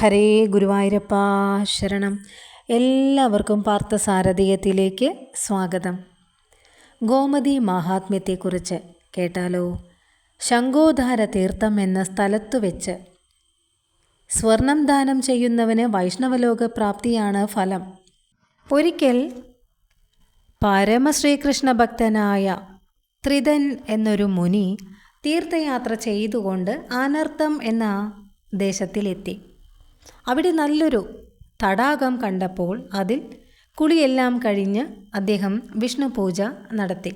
ഹരേ ഗുരുവായൂരപ്പ ശരണം. എല്ലാവർക്കും പാർത്ഥസാരഥിയത്തിലേക്ക് സ്വാഗതം. ഗോമതി മാഹാത്മ്യത്തെക്കുറിച്ച് കേട്ടാലോ? ശങ്കോധാര തീർത്ഥം എന്ന സ്ഥലത്തു വെച്ച് സ്വർണം ദാനം ചെയ്യുന്നവന് വൈഷ്ണവലോക പ്രാപ്തിയാണ് ഫലം. ഒരിക്കൽ പരമശ്രീകൃഷ്ണ ഭക്തനായ ത്രിതൻ എന്നൊരു മുനി തീർത്ഥയാത്ര ചെയ്തുകൊണ്ട് അനർത്ഥം എന്ന ദേശത്തിലെത്തി. അവിടെ നല്ലൊരു തടാകം കണ്ടപ്പോൾ അതിൽ കുളിയെല്ലാം കഴിഞ്ഞ് അദ്ദേഹം വിഷ്ണു പൂജ നടത്തി.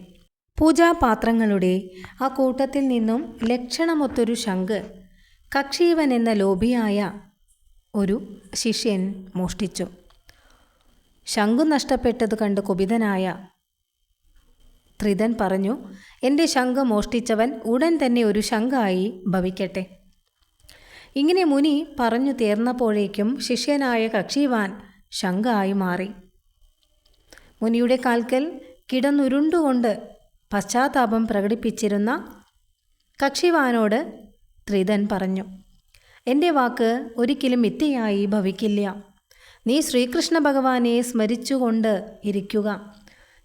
പൂജാപാത്രങ്ങളുടെ ആ കൂട്ടത്തിൽ നിന്നും ലക്ഷണമൊത്തൊരു ശംഖ് കക്ഷീവൻ എന്ന ലോഭിയായ ഒരു ശിഷ്യൻ മോഷ്ടിച്ചു. ശംഖു നഷ്ടപ്പെട്ടത് കണ്ട് കുപിതനായ ത്രിതൻ പറഞ്ഞു എന്റെ ശംഖ് മോഷ്ടിച്ചവൻ ഉടൻ തന്നെ ഒരു ശംഖായി ഭവിക്കട്ടെ. ഇങ്ങനെ മുനി പറഞ്ഞു തീർന്നപ്പോഴേക്കും ശിഷ്യനായ കക്ഷിവാൻ ശങ്കായി മാറി. മുനിയുടെ കാൽക്കൽ കിടന്നുരുണ്ടുകൊണ്ട് പശ്ചാത്താപം പ്രകടിപ്പിച്ചിരുന്ന കക്ഷിവാനോട് ത്രിതൻ പറഞ്ഞു എന്റെ വാക്ക് ഒരിക്കലും മിഥ്യയായി ഭവിക്കില്ല. നീ ശ്രീകൃഷ്ണ ഭഗവാനെ സ്മരിച്ചുകൊണ്ട് ഇരിക്കുക.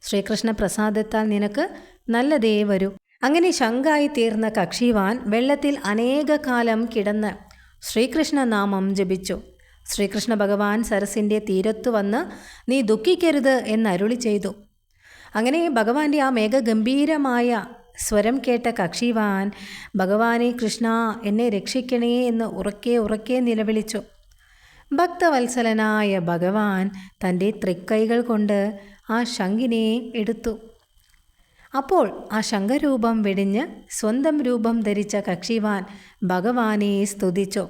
ശ്രീകൃഷ്ണ പ്രസാദത്താൽ നിനക്ക് നല്ലതേ വരൂ. അങ്ങനെ ശങ്കായി തീർന്ന കക്ഷിവാൻ വെള്ളത്തിൽ അനേക കാലം കിടന്ന് ശ്രീകൃഷ്ണ നാമം ജപിച്ചു. ശ്രീകൃഷ്ണ ഭഗവാൻ സരസിന്റെ തീരത്തു വന്ന് നീ ദുഃഖിക്കരുത് എന്നരുളി ചെയ്തു. അങ്ങനെ ഭഗവാന്റെ ആ മേഘഗംഭീരമായ സ്വരം കേട്ട കക്ഷിവാൻ ഭഗവാനെ കൃഷ്ണ എന്നെ രക്ഷിക്കണേ എന്ന് ഉറക്കെ ഉറക്കെ നിലവിളിച്ചു. ഭക്തവത്സലനായ ഭഗവാൻ തന്റെ തൃക്കൈകൾ കൊണ്ട് ആ ശങ്കിനെ എടുത്തു. അപ്പോൾ ആ ശങ്കരൂപം വെടിഞ്ഞ് സ്വന്തം രൂപം ധരിച്ച കക്ഷിവാൻ ഭഗവാനെ സ്തുതിച്ചു.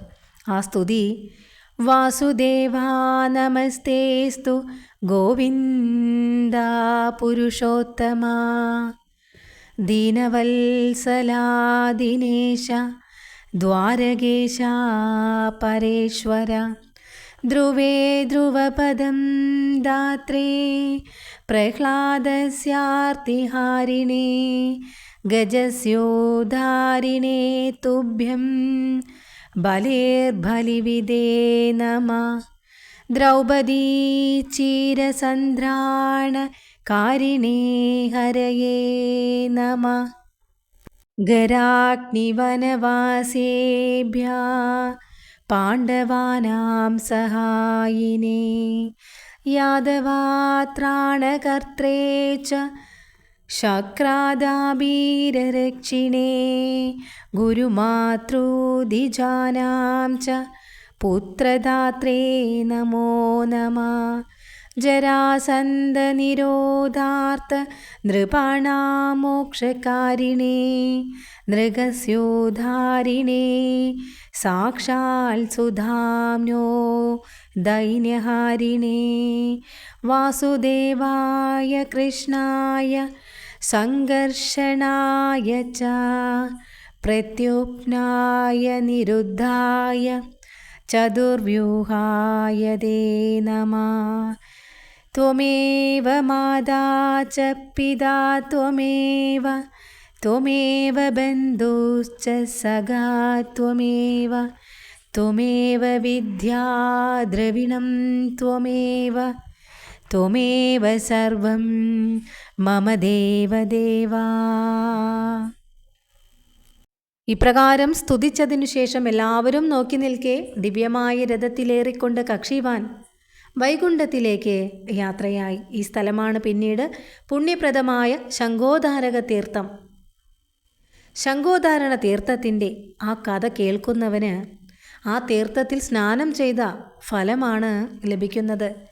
ആ സ്തുതി വാസുദേവാ നമസ്തേസ്തു ഗോവിന്ദ പുരുഷോത്തമ ദീനവത്സലാദിനേശ ദ്വാരകേശ പരേശ്വര ധ്രുവപദം ദാത്രേ പ്രഹ്ലാദസ്യാർത്തിഹാരിണേ ഗജസ്യോധാരിണേ തുഭ്യം ബലേർബലിവിദേ നമ. ദ്രൗപദീ ചീരസന്ദ്രാണ കാരിണേ ഹരയേ നമ. ഗരാഗ്നിവനവാസേഭ്യ പാണ്ഡവാനാം സഹായിനേ. യാദവാത്രാണകർത്രേ ച ശക്രാദാബീരരക്ഷിണേ ഗുരുമാതൃദിജാനാം ച പുത്രദാത്രേ നമോ നമ. ജരാസന്ധനിരോധാർത്ഥ നൃപാണാമോക്ഷകാരിണേ നൃഗസ്യോധാരിണേ സാക്ഷാൽ സുധാമ്നോ ദൈന്യഹാരിണേ. വാസുദേവായ കൃഷ്ണായ സംഘർഷണായ ച പ്രത്യുപ്നായ നിരുദ്ധായ चतुर्व्यूहाय दे नमः। त्वमेव माता च पिता त्वमेव त्वमेव बन्धुश्च सगा त्वमेव त्वमेव विद्या द्रविणं त्वमेव त्वमेव सर्वं मम देवदेवा। ഇപ്രകാരം സ്തുതിച്ചതിനു ശേഷം എല്ലാവരും നോക്കി നിൽക്കെ ദിവ്യമായ രഥത്തിലേറിക്കൊണ്ട് കക്ഷിവാൻ വൈകുണ്ഠത്തിലേക്ക് യാത്രയായി. ഈ സ്ഥലമാണ് പിന്നീട് പുണ്യപ്രദമായ ശങ്കോധാരക തീർത്ഥം. ശങ്കോധാരണ തീർത്ഥത്തിന്റെ ആ കഥ കേൾക്കുന്നവന് ആ തീർത്ഥത്തിൽ സ്നാനം ചെയ്ത ഫലമാണ് ലഭിക്കുന്നത്.